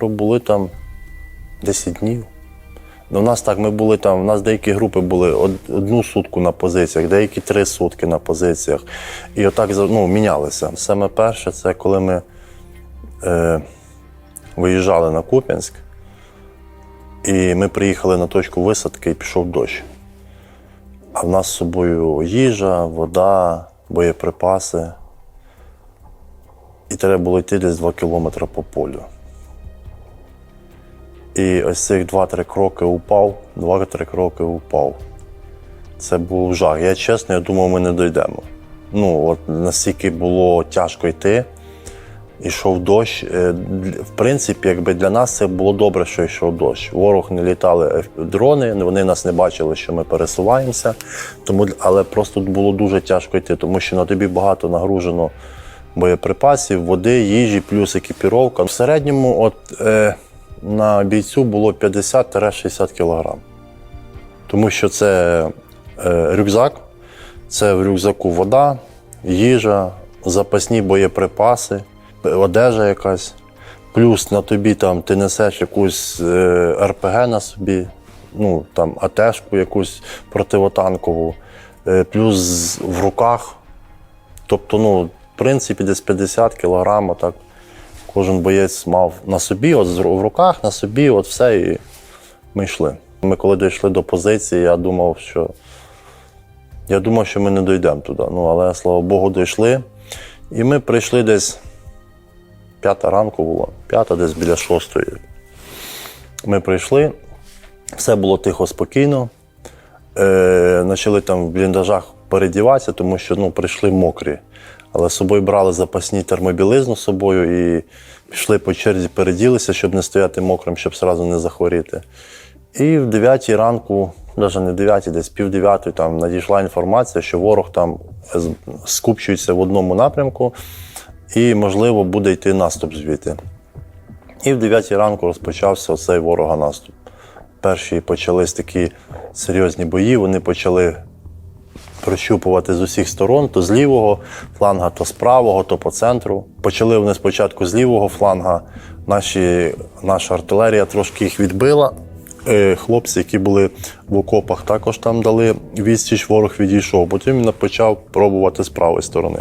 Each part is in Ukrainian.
пробули там 10 днів. Ну, У нас так, ми були там, у нас деякі групи були одну сутку на позиціях, деякі три сутки на позиціях. І отак ну, мінялися. Саме перше, це коли ми е, виїжджали на Куп'янськ, і ми приїхали на точку висадки і пішов дощ. А в нас з собою їжа, вода, боєприпаси. І треба було йти десь 2 кілометри по полю. І ось цих 2-3 кроки упав, 2-3 кроки упав. Це був жах. Я чесно, я думав, ми не дійдемо. Ну, от настільки було тяжко йти. Ішов дощ. Е, В принципі, якби для нас це було добре, що йшов дощ. Ворог не літали дрони, вони нас не бачили, що ми пересуваємося. Тому, але просто було дуже тяжко йти, тому що на тобі багато нагружено боєприпасів, води, їжі, плюс екіпіровка. В середньому, от е, на бійцю було 50-60 кг. Тому що це е, рюкзак, це в рюкзаку вода, їжа, запасні боєприпаси, одежа якась. Плюс на тобі там ти несеш якусь е, РПГ на собі, ну там АТшку якусь противотанкову, е, плюс в руках. Тобто, ну, в принципі, десь 50 кілограм, так кожен боєць мав на собі, от в руках, на собі, от все, і ми йшли. Ми коли дійшли до позиції, я думав, що я думав, що ми не дійдемо туди. Ну, але слава Богу, дійшли. І ми прийшли десь п'ята ранку було, п'ята, десь біля шостої. Ми прийшли, все було тихо, спокійно. Е, почали там в бліндажах передіватися, тому що ну, прийшли мокрі. Але з собою брали запасні термобілизну з собою і пішли по черзі, переділися, щоб не стояти мокрим, щоб одразу не захворіти. І в 9 ранку, навіть не в 9, десь пів 9, там надійшла інформація, що ворог там скупчується в одному напрямку і, можливо, буде йти наступ звідти. І в 9 ранку розпочався цей ворога наступ. Перші почались такі серйозні бої, вони почали прощупувати з усіх сторон, то з лівого фланга, то з правого, то по центру. Почали вони спочатку з лівого фланга. Наші, наша артилерія трошки їх відбила. Е, Хлопці, які були в окопах, також там дали відсіч, ворог відійшов. Потім він почав пробувати з правої сторони.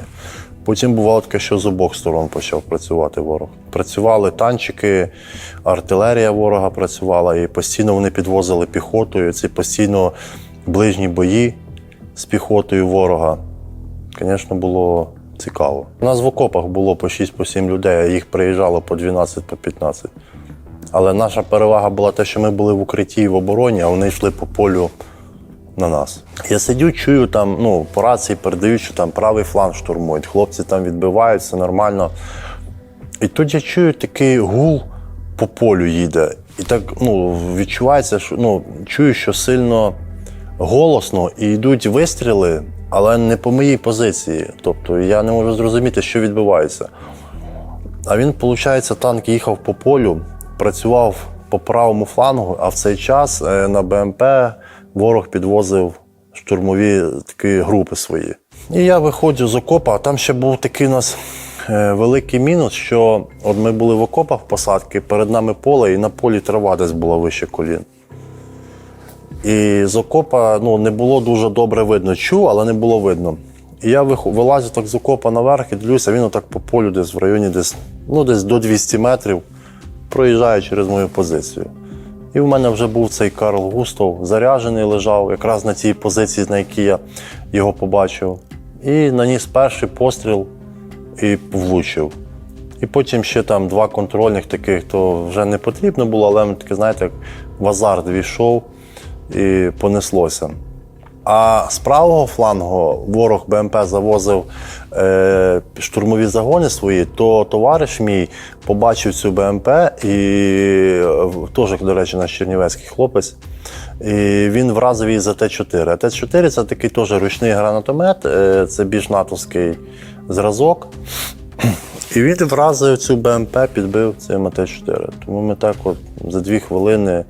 Потім бувало таке, що з обох сторон почав працювати ворог. Працювали танчики, артилерія ворога працювала, і постійно вони підвозили піхотою. Ці постійно ближні бої з піхотою ворога. Звісно, було цікаво. У нас в окопах було по 6-7 людей, а їх приїжджало по 12 по 15. Але наша перевага була те, що ми були в укритті і в обороні, а вони йшли по полю на нас. Я сидю, чую там, ну, по рації передають, що там правий фланг штурмують. Хлопці там відбивають, все нормально. І тут я чую такий гул по полю їде. І так ну, відчувається, що ну, чую, що сильно голосно і йдуть вистріли, але не по моїй позиції. Тобто я не можу зрозуміти, що відбувається. А він, виходить, танк їхав по полю, працював по правому флангу, а в цей час е, на БМП ворог підвозив штурмові такі групи свої. І я виходжу з окопа, а там ще був такий у нас е, великий мінус, що от ми були в окопах посадки, перед нами поле, і на полі трава десь була вище колін. І з окопа ну, не було дуже добре видно. Чув, але не було видно. І я вилазю так з окопа наверх і дивлюся, він отак по полю десь в районі десь, ну, десь до 200 метрів проїжджає через мою позицію. І в мене вже був цей Карл Густов заряджений, лежав якраз на тій позиції, на якій я його побачив. І наніс перший постріл і влучив. І потім ще там два контрольних таких, то вже не потрібно було, але таке, знаєте, як в азарт війшов і понеслося. А з правого флангу ворог БМП завозив е, штурмові загони свої, то товариш мій побачив цю БМП і теж, до речі, наш чернівецький хлопець. І він вразив її за Т-4. А Т-4 це такий теж ручний гранатомет, е, це більш натовський зразок. І він вразив цю БМП, підбив цим АТ-4. Тому ми так от за дві хвилини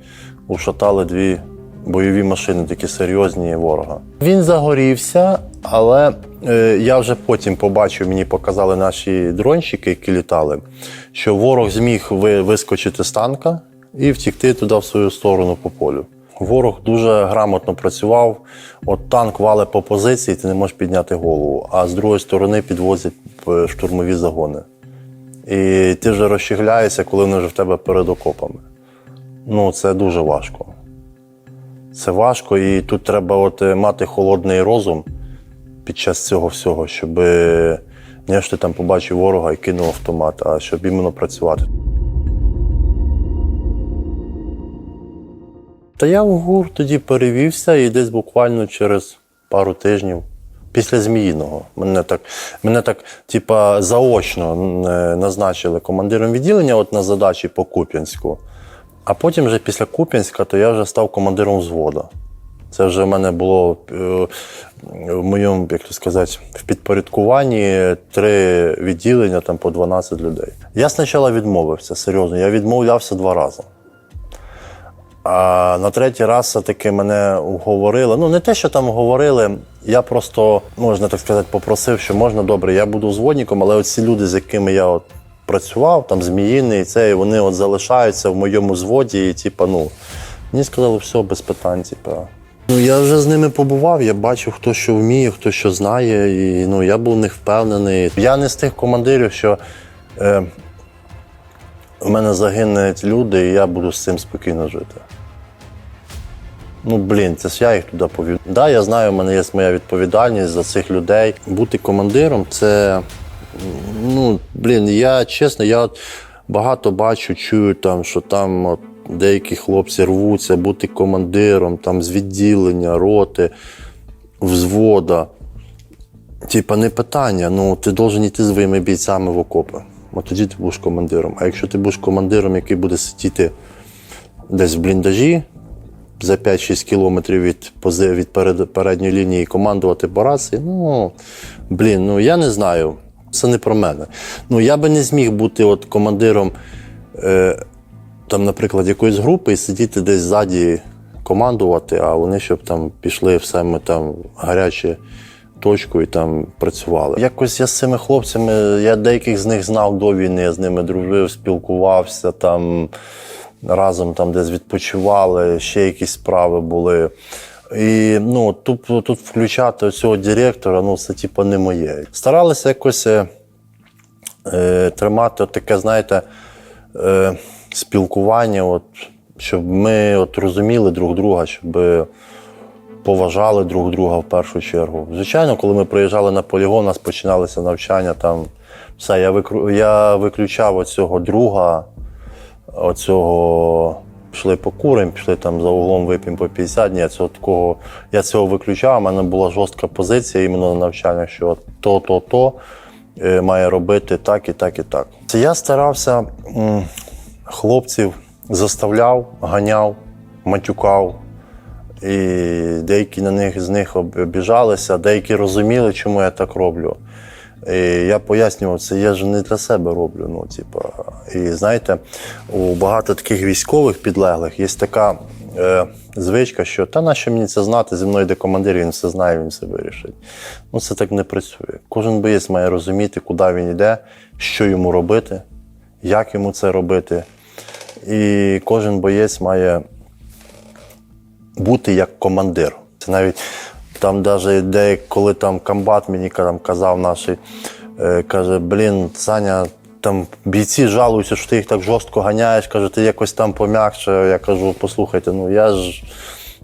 ушатали дві бойові машини, такі серйозні ворога. Він загорівся, Але е, я вже потім побачив, мені показали наші дронщики, які літали, що ворог зміг ви- вискочити з танка і втікти туди в свою сторону по полю. Ворог дуже грамотно працював. От танк вале по позиції, ти не можеш підняти голову, а з другої сторони підвозять е, штурмові загони. І ти вже розчігляєшся, коли вони вже в тебе перед окопами. Ну, це дуже важко. Це важко, і тут треба от е, мати холодний розум під час цього всього, щоб е, не що ти там побачив ворога і кинув автомат, а щоб іменно працювати. Та я в ГУР тоді перевівся і десь буквально через пару тижнів. Після Зміїного. Мене так, мене так, типа, заочно е, назначили командиром відділення от на задачі по Куп'янську. А потім вже після Куп'янська, то я вже став командиром взвода. Це вже в мене було е, в моєму, як то сказати, в підпорядкуванні три відділення там по 12 людей. Я спочатку відмовився, серйозно, я відмовлявся два рази. А на третій раз все-таки мене уговорили. Ну, не те, що там говорили, я просто, можна так сказати, попросив, що можна добре, я буду зводником, але оці люди, з якими я от працював, там Зміїний, і вони от залишаються в моєму зводі, і типа, ну, мені сказали, все, без питань, типа. Ну, я вже з ними побував, я бачив, хто що вміє, хто що знає, і ну, я був в них впевнений. Я не з тих командирів, що е, у мене загинуть люди, і я буду з цим спокійно жити. Ну, блін, це ж я їх туди повів. Да, я знаю, в мене є моя відповідальність за цих людей. Бути командиром це. Ну, блін, я чесно, я от багато бачу, чую там, що там от, деякі хлопці рвуться бути командиром, там з відділення, роти, взвода. Типа, не питання, ну ти должен йти своїми бійцями в окопи. От тоді ти будеш командиром. А якщо ти будеш командиром, який буде сидіти десь в бліндажі за 5-6 кілометрів від, від передньої лінії і командувати по рації, ну, блін, ну я не знаю. Це не про мене. Ну, я би не зміг бути от командиром, е, там, наприклад, якоїсь групи і сидіти десь ззаді командувати, а вони щоб там пішли в саме там гаряче точку і там працювали. Якось я з цими хлопцями, я деяких з них знав до війни, я з ними дружив, спілкувався там. Разом там десь відпочивали, ще якісь справи були. І ну, тут, тут включати цього директора, ну, це типу не моє. Старалися якось е, е, тримати от таке, знаєте, е, спілкування, от, щоб ми от розуміли друг друга, щоб поважали друг друга в першу чергу. Звичайно, коли ми приїжджали на полігон, у нас починалися навчання, там все, я, викру... я виключав оцього друга, оцього. Пішли покуримо, пішли там за углом вип'ємо по 50 Ні, цього такого, я цього виключав, у мене була жорстка позиція іменно на навчаннях, що то, то, то е, має робити так і так і так. Я старався хлопців заставляв, ганяв, матюкав. І деякі на них з них обіжалися, деякі розуміли, чому я так роблю. І я пояснював, це я ж не для себе роблю. Ну, типа. І знаєте, у багато таких військових підлеглих є така е, звичка, що та нащо мені це знати, зі мною йде командир, він все знає, він все вирішить. Ну, це так не працює. Кожен боєць має розуміти, куди він йде, що йому робити, як йому це робити. І кожен боєць має бути як командир. Це навіть там, навіть де коли там комбат мені там казав наш, е, каже, блін, Саня, там бійці жалуються, що ти їх так жорстко ганяєш, каже, ти якось там пом'якше. Я кажу, послухайте, ну я ж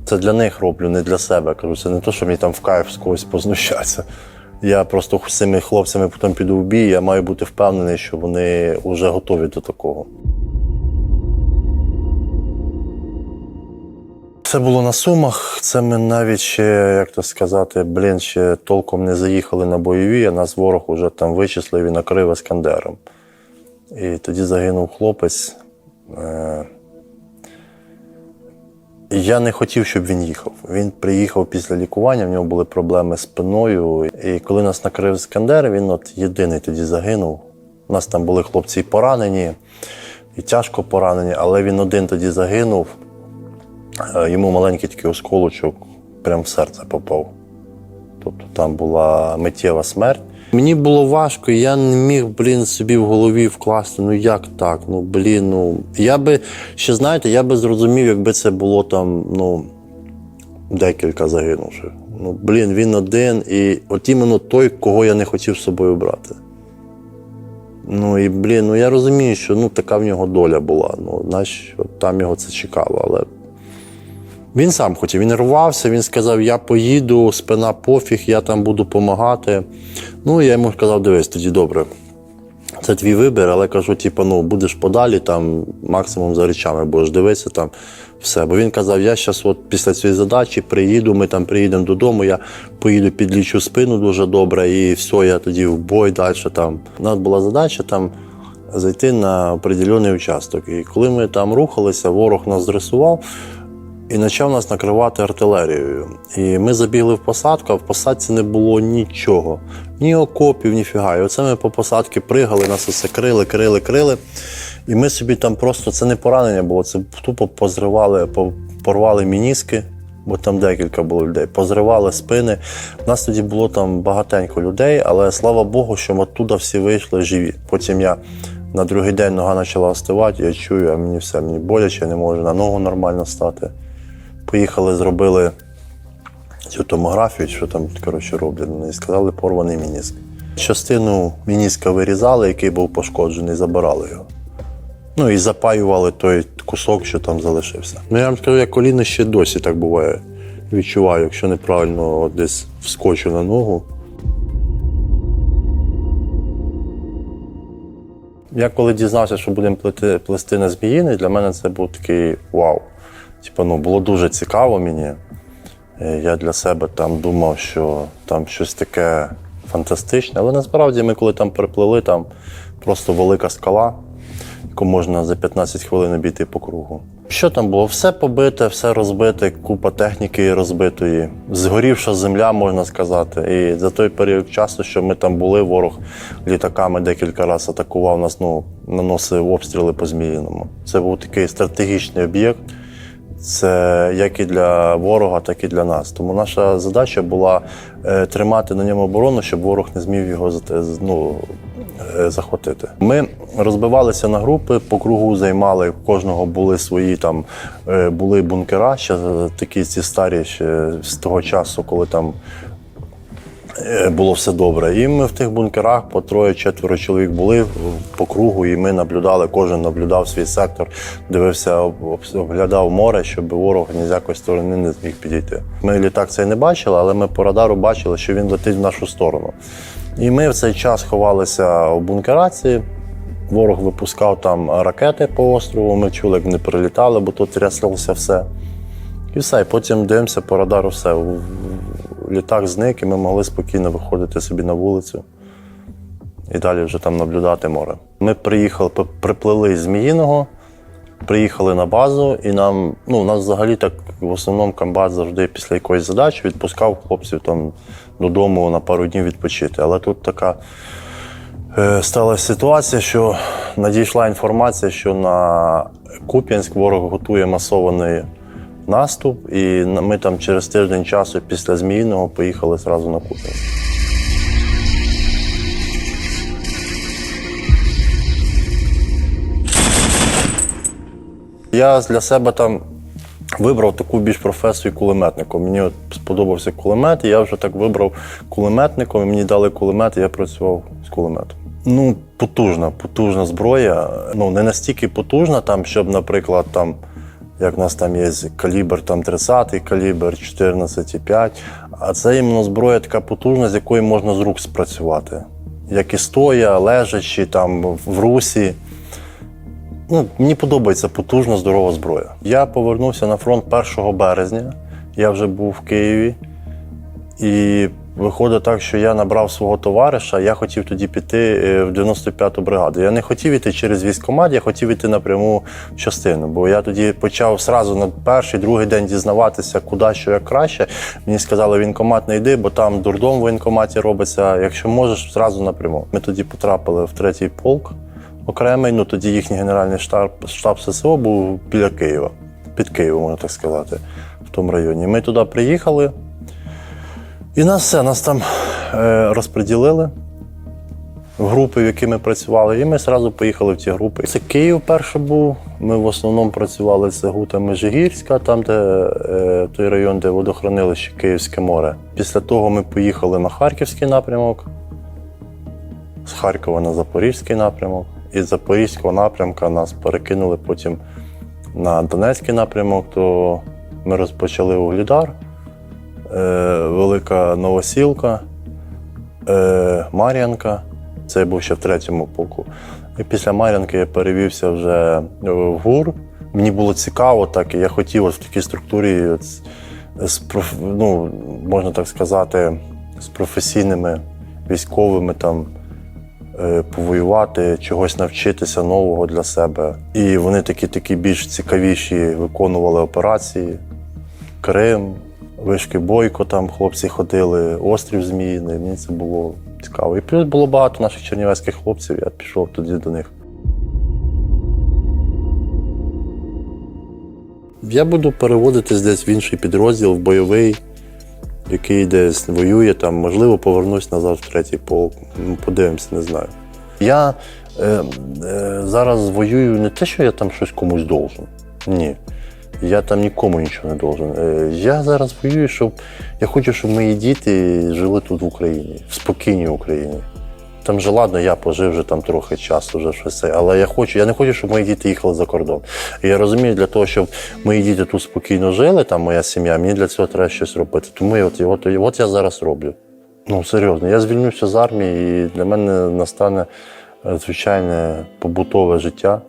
це для них роблю, не для себе. Кажу, це не то, що мені там в кайф з когось познущатися. Я просто з цими хлопцями потім піду в бій, я маю бути впевнений, що вони вже готові до такого. Це було на Сумах. Це ми навіть ще, як то сказати, блін, ще толком не заїхали на бойові, а нас ворог уже там вичислив і накрив Ескандером. І тоді загинув хлопець. Е, Я не хотів, щоб він їхав. Він приїхав після лікування, в нього були проблеми з спиною. І коли нас накрив Іскандер, він от єдиний тоді загинув. У нас там були хлопці і поранені, і тяжко поранені, але він один тоді загинув. Е, Йому маленький такий осколочок прямо в серце попав. Тобто там була миттєва смерть. Мені було важко, я не міг, блін, собі в голові вкласти. Ну як так? Ну блін, ну я би ще знаєте, я би зрозумів, якби це було там, ну декілька загинувших. Ну, блін, він один, і от іменно той, кого я не хотів з собою брати. Ну і блін, ну я розумію, що ну така в нього доля була. Ну, знаєш, от там його це чекало, але. Він сам хотів, він рвався, він сказав: Я поїду, спина пофіг, я там буду допомагати. Ну, я йому сказав, дивись, тоді добре. Це твій вибір, але кажу, типу, ну, будеш подалі, там максимум за речами будеш дивитися там все. Бо він казав, я зараз от після цієї задачі приїду, ми там приїдемо додому, я поїду підлічу спину дуже добре, і все, я тоді в бой далі там. У нас була задача там зайти на определений участок. І коли ми там рухалися, ворог нас зрисував і почав нас накривати артилерією. І ми забігли в посадку, а в посадці не було нічого. Ні окопів, ні фіга. І оце ми по посадці пригали, нас усе крили, крили, крили. І ми собі там просто це не поранення було, це тупо позривали, по- порвали мініски, бо там декілька було людей, позривали спини. У нас тоді було там багатенько людей, але слава Богу, що ми оттуда всі вийшли живі. Потім я на другий день нога почала остивати, я чую, а мені все, мені боляче, я не можу на ногу нормально стати. Поїхали, зробили цю томографію, що там коротше, роблять. І сказали, порваний мініск. Частину мініска вирізали, який був пошкоджений, забирали його. Ну і запаювали той кусок, що там залишився. Ну, я вам скажу, я коліно ще досі так буває. Відчуваю, якщо неправильно десь вскочу на ногу. Я коли дізнався, що будемо плести, плести на зміїни, для мене це був такий вау. Типу, ну, було дуже цікаво мені. Е, Я для себе там думав, що там щось таке фантастичне. Але насправді ми, коли там приплили, там просто велика скала, яку можна за 15 хвилин обійти по кругу. Що там було? Все побите, все розбите, купа техніки розбитої, згорівша земля, можна сказати. І за той період часу, що ми там були, ворог літаками декілька разів атакував нас, ну, наносив обстріли по Зміїному. Це був такий стратегічний об'єкт. Це як і для ворога, так і для нас. Тому наша задача була е, тримати на ньому оборону, щоб ворог не змів його ну, е, захватити. Ми розбивалися на групи, по кругу займали, в кожного були свої там е, були бункера, ще е, такі ці старі ще з того часу, коли там е, було все добре. І ми в тих бункерах по троє-четверо чоловік були по кругу, і ми наблюдали, кожен наблюдав свій сектор, дивився, оглядав море, щоб ворог ні з якої сторони не зміг підійти. Ми літак цей не бачили, але ми по радару бачили, що він летить в нашу сторону. І ми в цей час ховалися у бункераці. Ворог випускав там ракети по острову. Ми чули, як вони прилітали, бо тут тряслося все. І все. І потім дивимося по радару, все. Літак зник, і ми могли спокійно виходити собі на вулицю і далі вже там наблюдати море. Ми приїхали, приплили з Зміїного, приїхали на базу, і нам, ну, нас взагалі так в основному комбат завжди після якоїсь задачі відпускав хлопців там додому на пару днів відпочити. Але тут така е, сталася ситуація, що надійшла інформація, що на Куп'янськ ворог готує масований наступ, і ми там через тиждень часу після Зміїного поїхали зразу на Куп'янськ. Я для себе там вибрав таку більш професію кулеметником. Мені от сподобався кулемет, і я вже так вибрав кулеметником, і мені дали кулемет, і я працював з кулеметом. Ну, потужна, потужна зброя. Ну, не настільки потужна, там, щоб, наприклад, там, як у нас там є калібр там 30 калібр, 14,5. А це іменно зброя така потужна, з якої можна з рук спрацювати. Як і стоя, лежачи там в русі. Ну, мені подобається потужна, здорова зброя. Я повернувся на фронт 1 березня. Я вже був в Києві. І виходить так, що я набрав свого товариша. Я хотів тоді піти е, в 95-ту бригаду. Я не хотів іти через військкомат, я хотів іти напряму в частину. Бо я тоді почав сразу на перший, другий день дізнаватися, куди що як краще. Мені сказали, військкомат не йди, бо там дурдом в воєнкоматі робиться. Якщо можеш, зразу напряму. Ми тоді потрапили в третій полк окремий. Ну тоді їхній генеральний штаб, штаб ССО був біля Києва, під Києвом, можна так сказати, в тому районі. Ми туди приїхали. І нас все, нас там е, розподілили в групи, в які ми працювали, і ми одразу поїхали в ті групи. Це Київ перший був. Ми в основному працювали це Гута Межигірська, там, де е, той район, де водохранилище Київське море. Після того ми поїхали на Харківський напрямок, з Харкова на Запорізький напрямок. І з Запорізького напрямка нас перекинули потім на Донецький напрямок, то ми розпочали Углідар, Велика Новосілка, е, Мар'янка. Це я був ще в третьому полку. І після Мар'янки я перевівся вже е, в ГУР. Мені було цікаво, так і я хотів от в такій структурі ну, можна так сказати, з професійними військовими там е, повоювати, чогось навчитися нового для себе. І вони такі, такі більш цікавіші виконували операції. Крим, вишки Бойко, там хлопці ходили, острів Зміїний. Мені це було цікаво. І плюс було багато наших чернівецьких хлопців, я пішов тоді до них. Я буду переводитись десь в інший підрозділ, в бойовий, який десь воює, там, можливо, повернусь назад в третій полк. Ну, Подивимося, не знаю. Я е, е, зараз воюю не те, що я там щось комусь должен. Ні. Я там нікому нічого не должен. Е, Я зараз воюю, щоб я хочу, щоб мої діти жили тут в Україні, в спокійній Україні. Там же ладно, я пожив вже там трохи часу, вже щось це. Але я хочу, я не хочу, щоб мої діти їхали за кордон. І я розумію, для того, щоб мої діти тут спокійно жили, там моя сім'я, мені для цього треба щось робити. Тому я от, от, от я зараз роблю. Ну, серйозно, я звільнюся з армії, і для мене настане е, звичайне побутове життя.